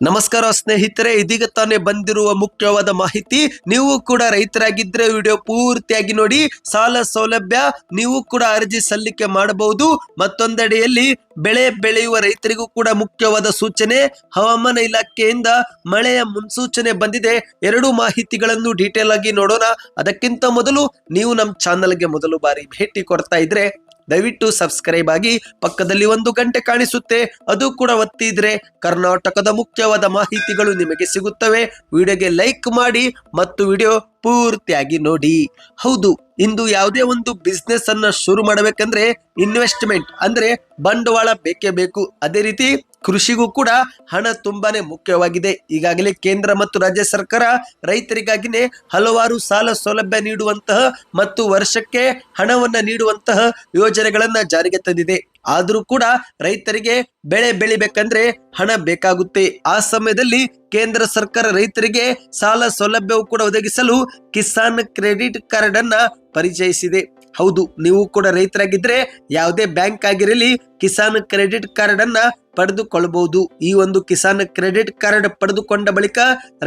ನಮಸ್ಕಾರ ಸ್ನೇಹಿತರೆ, ಇದೀಗ ತಾನೇ ಬಂದಿರುವ ಮುಖ್ಯವಾದ ಮಾಹಿತಿ, ನೀವು ಕೂಡ ರೈತರಾಗಿದ್ರೆ ವಿಡಿಯೋ ಪೂರ್ತಿಯಾಗಿ ನೋಡಿ, ಸಾಲ ಸೌಲಭ್ಯ ನೀವು ಕೂಡ ಅರ್ಜಿ ಸಲ್ಲಿಕೆ ಮಾಡಬಹುದು. ಮತ್ತೊಂದೆಡೆಯಲ್ಲಿ ಬೆಳೆ ಬೆಳೆಯುವ ರೈತರಿಗೂ ಕೂಡ ಮುಖ್ಯವಾದ ಸೂಚನೆ, ಹವಾಮಾನ ಇಲಾಖೆಯಿಂದ ಮಳೆಯ ಮುನ್ಸೂಚನೆ ಬಂದಿದೆ. ಎರಡು ಮಾಹಿತಿಗಳನ್ನು ಡೀಟೇಲ್ ಆಗಿ ನೋಡೋಣ. ಅದಕ್ಕಿಂತ ಮೊದಲು ನೀವು ನಮ್ಮ ಚಾನಲ್ಗೆ ಮೊದಲು ಬಾರಿ ಭೇಟಿ ಕೊಡ್ತಾ ಇದ್ರೆ ದಯವಿಟ್ಟು ಸಬ್ಸ್ಕ್ರೈಬ್ ಆಗಿ ಪಕ್ಕದಲ್ಲಿ ಒಂದು ಗಂಟೆ ಕಾಣಿಸುತ್ತೆ. ಅದು ಕೂಡ ಒತ್ತಿದ್ರೆ ಕರ್ನಾಟಕದ ಮುಖ್ಯವಾದ ಮಾಹಿತಿಗಳು ನಿಮಗೆ ಸಿಗುತ್ತವೆ. ವಿಡಿಯೋಗೆ ಲೈಕ್ ಮಾಡಿ ಮತ್ತು ವಿಡಿಯೋ ಪೂರ್ತಿಯಾಗಿ ನೋಡಿ. ಹೌದು, ಇಂದು ಯಾವುದೇ ಒಂದು ಬಿಸ್ನೆಸ್ ಅನ್ನ ಶುರು ಮಾಡಬೇಕಂದ್ರೆ ಇನ್ವೆಸ್ಟ್ಮೆಂಟ್ ಅಂದ್ರೆ ಬಂಡವಾಳ ಬೇಕೇ ಬೇಕು. ಅದೇ ರೀತಿ ಕೃಷಿಗೂ ಕೂಡ ಹಣ ತುಂಬಾನೇ ಮುಖ್ಯವಾಗಿದೆ. ಈಗಾಗಲೇ ಕೇಂದ್ರ ಮತ್ತು ರಾಜ್ಯ ಸರ್ಕಾರ ರೈತರಿಗಾಗಿನೇ ಹಲವಾರು ಸಾಲ ಸೌಲಭ್ಯ ನೀಡುವಂತಹ ಮತ್ತು ವರ್ಷಕ್ಕೆ ಹಣವನ್ನ ನೀಡುವಂತಹ ಯೋಜನೆಗಳನ್ನ ಜಾರಿಗೆ ತಂದಿದೆ. ಆದರೂ ಕೂಡ ರೈತರಿಗೆ ಬೆಳೆ ಬೆಳಿಬೇಕಂದ್ರೆ ಹಣ ಬೇಕಾಗುತ್ತೆ. ಆ ಸಮಯದಲ್ಲಿ ಕೇಂದ್ರ ಸರ್ಕಾರ ರೈತರಿಗೆ ಸಾಲ ಸೌಲಭ್ಯವು ಕೂಡ ಒದಗಿಸಲು ಕಿಸಾನ್ ಕ್ರೆಡಿಟ್ ಕಾರ್ಡ್ ಅನ್ನ ಪರಿಚಯಿಸಿದೆ. ಹೌದು, ನೀವು ಕೂಡ ರೈತರಾಗಿದ್ರೆ ಯಾವುದೇ ಬ್ಯಾಂಕ್ ಆಗಿರಲಿ, ಕಿಸಾನ್ ಕ್ರೆಡಿಟ್ ಕಾರ್ಡ್ ಅನ್ನ ಪಡೆದುಕೊಳ್ಳಬಹುದು ಈ ಒಂದು ಕಿಸಾನ್ ಕ್ರೆಡಿಟ್ ಕಾರ್ಡ್ ಪಡೆದುಕೊಂಡ ಬಳಿಕ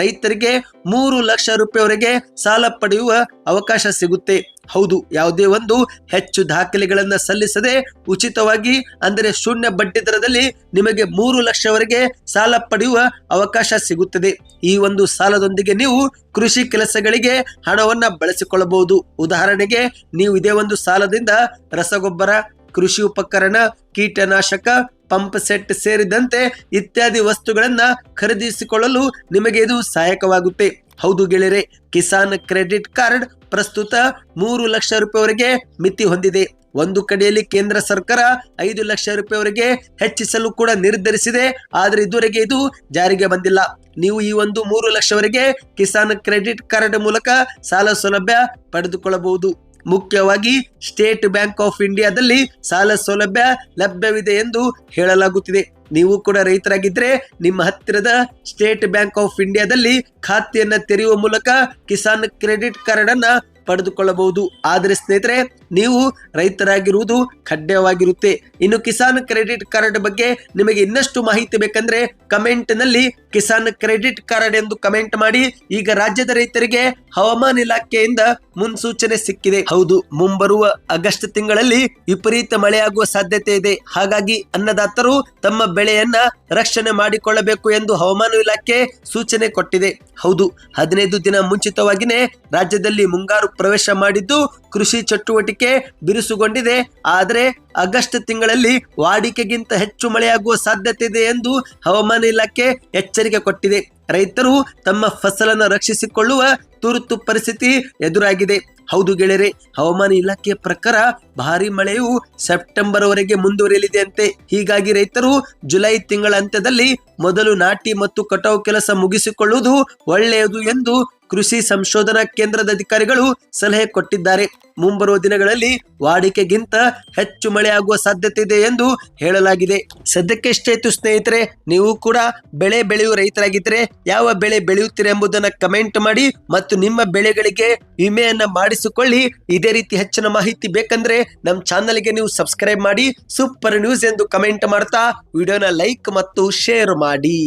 ರೈತರಿಗೆ ಮೂರು ಲಕ್ಷ ರೂಪಾಯಿವರೆಗೆ ಸಾಲ ಪಡೆಯುವ ಅವಕಾಶ ಸಿಗುತ್ತೆ. ಹೌದು, ಯಾವುದೇ ಒಂದು ಹೆಚ್ಚು ದಾಖಲೆಗಳನ್ನ ಸಲ್ಲಿಸದೆ ಉಚಿತವಾಗಿ, ಅಂದರೆ ಶೂನ್ಯ ಬಡ್ಡಿ ದರದಲ್ಲಿ ನಿಮಗೆ ಮೂರು ಲಕ್ಷವರೆಗೆ ಸಾಲ ಪಡೆಯುವ ಅವಕಾಶ ಸಿಗುತ್ತದೆ. ಈ ಒಂದು ಸಾಲದೊಂದಿಗೆ ನೀವು ಕೃಷಿ ಕೆಲಸಗಳಿಗೆ ಹಣವನ್ನು ಬಳಸಿಕೊಳ್ಳಬಹುದು. ಉದಾಹರಣೆಗೆ, ನೀವು ಇದೇ ಒಂದು ಸಾಲದಿಂದ ರಸಗೊಬ್ಬರ, ಕೃಷಿ ಉಪಕರಣ, ಕೀಟನಾಶಕ, ಪಂಪ್ ಸೆಟ್ ಸೇರಿದಂತೆ ಇತ್ಯಾದಿ ವಸ್ತುಗಳನ್ನ ಖರೀದಿಸಿಕೊಳ್ಳಲು ನಿಮಗೆ ಇದು ಸಹಾಯಕವಾಗುತ್ತೆ. ಹೌದು ಗೆಳೆಯರೆ, ಕಿಸಾನ್ ಕ್ರೆಡಿಟ್ ಕಾರ್ಡ್ ಪ್ರಸ್ತುತ ಮೂರು ಲಕ್ಷ ರೂಪಾಯಿವರೆಗೆ ಮಿತಿ ಹೊಂದಿದೆ. ಒಂದು ಕಡೆಯಲ್ಲಿ ಕೇಂದ್ರ ಸರ್ಕಾರ ಐದು ಲಕ್ಷ ರೂಪಾಯಿವರೆಗೆ ಹೆಚ್ಚಿಸಲು ಕೂಡ ನಿರ್ಧರಿಸಿದೆ. ಆದರೆ ಇದುವರೆಗೆ ಇದು ಜಾರಿಗೆ ಬಂದಿಲ್ಲ. ನೀವು ಈ ಒಂದು ಮೂರು ಲಕ್ಷವರೆಗೆ ಕಿಸಾನ್ ಕ್ರೆಡಿಟ್ ಕಾರ್ಡ್ ಮೂಲಕ ಸಾಲ ಸೌಲಭ್ಯ ಪಡೆದುಕೊಳ್ಳಬಹುದು. ಮುಖ್ಯವಾಗಿ ಸ್ಟೇಟ್ ಬ್ಯಾಂಕ್ ಆಫ್ ಇಂಡಿಯಾದಲ್ಲಿ ಸಾಲ ಸೌಲಭ್ಯ ಲಭ್ಯವಿದೆ ಎಂದು ಹೇಳಲಾಗುತ್ತಿದೆ. ನೀವು ಕೂಡ ರೈತರಾಗಿದ್ರೆ ನಿಮ್ಮ ಹತ್ತಿರದ ಸ್ಟೇಟ್ ಬ್ಯಾಂಕ್ ಆಫ್ ಇಂಡಿಯಾದಲ್ಲಿ ಖಾತೆಯನ್ನ ತೆರೆಯುವ ಮೂಲಕ ಕಿಸಾನ್ ಕ್ರೆಡಿಟ್ ಕಾರ್ಡ್ ಅನ್ನ ಪಡೆದುಕೊಳ್ಳಬಹುದು. ಆದರೆ ಸ್ನೇಹಿತರೆ ನೀವು ರೈತರಾಗಿರುವುದು ಕಡ್ಡಾಯವಾಗಿರುತ್ತೆ ಇನ್ನು ಕಿಸಾನ್ ಕ್ರೆಡಿಟ್ ಕಾರ್ಡ್ ಬಗ್ಗೆ ನಿಮಗೆ ಇನ್ನಷ್ಟು ಮಾಹಿತಿ ಬೇಕಂದ್ರೆ ಕಮೆಂಟ್ನಲ್ಲಿ ಕಿಸಾನ್ ಕ್ರೆಡಿಟ್ ಕಾರ್ಡ್ ಎಂದು ಕಮೆಂಟ್ ಮಾಡಿ. ಈಗ ರಾಜ್ಯದ ರೈತರಿಗೆ ಹವಾಮಾನ ಇಲಾಖೆಯಿಂದ ಮುನ್ಸೂಚನೆ ಸಿಕ್ಕಿದೆ. ಹೌದು, ಮುಂಬರುವ ಆಗಸ್ಟ್ ತಿಂಗಳಲ್ಲಿ ವಿಪರೀತ ಮಳೆಯಾಗುವ ಸಾಧ್ಯತೆ ಇದೆ. ಹಾಗಾಗಿ ಅನ್ನದಾತರು ತಮ್ಮ ಬೆಳೆಯನ್ನ ರಕ್ಷಣೆ ಮಾಡಿಕೊಳ್ಳಬೇಕು ಎಂದು ಹವಾಮಾನ ಇಲಾಖೆ ಸೂಚನೆ ಕೊಟ್ಟಿದೆ. ಹೌದು, ಹದಿನೈದು ದಿನ ಮುಂಚಿತವಾಗಿನೇ ರಾಜ್ಯದಲ್ಲಿ ಮುಂಗಾರು ಪ್ರವೇಶ ಮಾಡಿದ್ದು ಕೃಷಿ ಚಟುವಟಿಕೆ ಬಿರುಸುಗೊಂಡಿದೆ. ಆದರೆ ಆಗಸ್ಟ್ ತಿಂಗಳಲ್ಲಿ ವಾಡಿಕೆಗಿಂತ ಹೆಚ್ಚು ಮಳೆಯಾಗುವ ಸಾಧ್ಯತೆ ಇದೆ ಎಂದು ಹವಾಮಾನ ಇಲಾಖೆ ಎಚ್ಚರಿಕೆ ಕೊಟ್ಟಿದೆ. ರೈತರು ತಮ್ಮ ಫಸಲನ್ನು ರಕ್ಷಿಸಿಕೊಳ್ಳುವ ತುರ್ತು ಪರಿಸ್ಥಿತಿ ಎದುರಾಗಿದೆ. ಹೌದು ಗೆಳೆಯರೆ, ಹವಾಮಾನ ಇಲಾಖೆಯ ಪ್ರಕಾರ ಭಾರಿ ಮಳೆಯು ಸೆಪ್ಟೆಂಬರ್ ವರೆಗೆ ಮುಂದುವರಿಯಲಿದೆ ಅಂತೆ. ಹೀಗಾಗಿ ರೈತರು ಜುಲೈ ತಿಂಗಳ ಅಂತ್ಯದಲ್ಲಿ ಮೊದಲು ನಾಟಿ ಮತ್ತು ಕಟಾವು ಕೆಲಸ ಮುಗಿಸಿಕೊಳ್ಳುವುದು ಒಳ್ಳೆಯದು ಎಂದು ಕೃಷಿ ಸಂಶೋಧನಾ ಕೇಂದ್ರದ ಅಧಿಕಾರಿಗಳು ಸಲಹೆ ಕೊಟ್ಟಿದ್ದಾರೆ. ಮುಂಬರುವ ದಿನಗಳಲ್ಲಿ ವಾಡಿಕೆಗಿಂತ ಹೆಚ್ಚು ಮಳೆ ಆಗುವ ಸಾಧ್ಯತೆ ಇದೆ ಎಂದು ಹೇಳಲಾಗಿದೆ. ಸದ್ಯಕ್ಕೆ ಇತ್ತು ಸ್ನೇಹಿತರೆ, ನೀವು ಕೂಡ ಬೆಳೆ ಬೆಳೆಯುವ ರೈತರಾಗಿದ್ದರೆ ಯಾವ ಬೆಳೆ ಬೆಳೆಯುತ್ತೀರಿ ಎಂಬುದನ್ನು ಕಮೆಂಟ್ ಮಾಡಿ ಮತ್ತು ನಿಮ್ಮ ಬೆಳೆಗಳಿಗೆ ವಿಮೆಯನ್ನು ಮಾಡಿಸಿಕೊಳ್ಳಿ. ಇದೇ ರೀತಿ ಹೆಚ್ಚಿನ ಮಾಹಿತಿ ಬೇಕಂದ್ರೆ ನಮ್ಮ ಚಾನಲ್ಗೆ ನೀವು ಸಬ್ಸ್ಕ್ರೈಬ್ ಮಾಡಿ, ಸೂಪರ್ ನ್ಯೂಸ್ ಎಂದು ಕಮೆಂಟ್ ಮಾಡ್ತಾ, ವಿಡಿಯೋನ ಲೈಕ್ ಮತ್ತು ಶೇರ್ ಮಾಡಿ.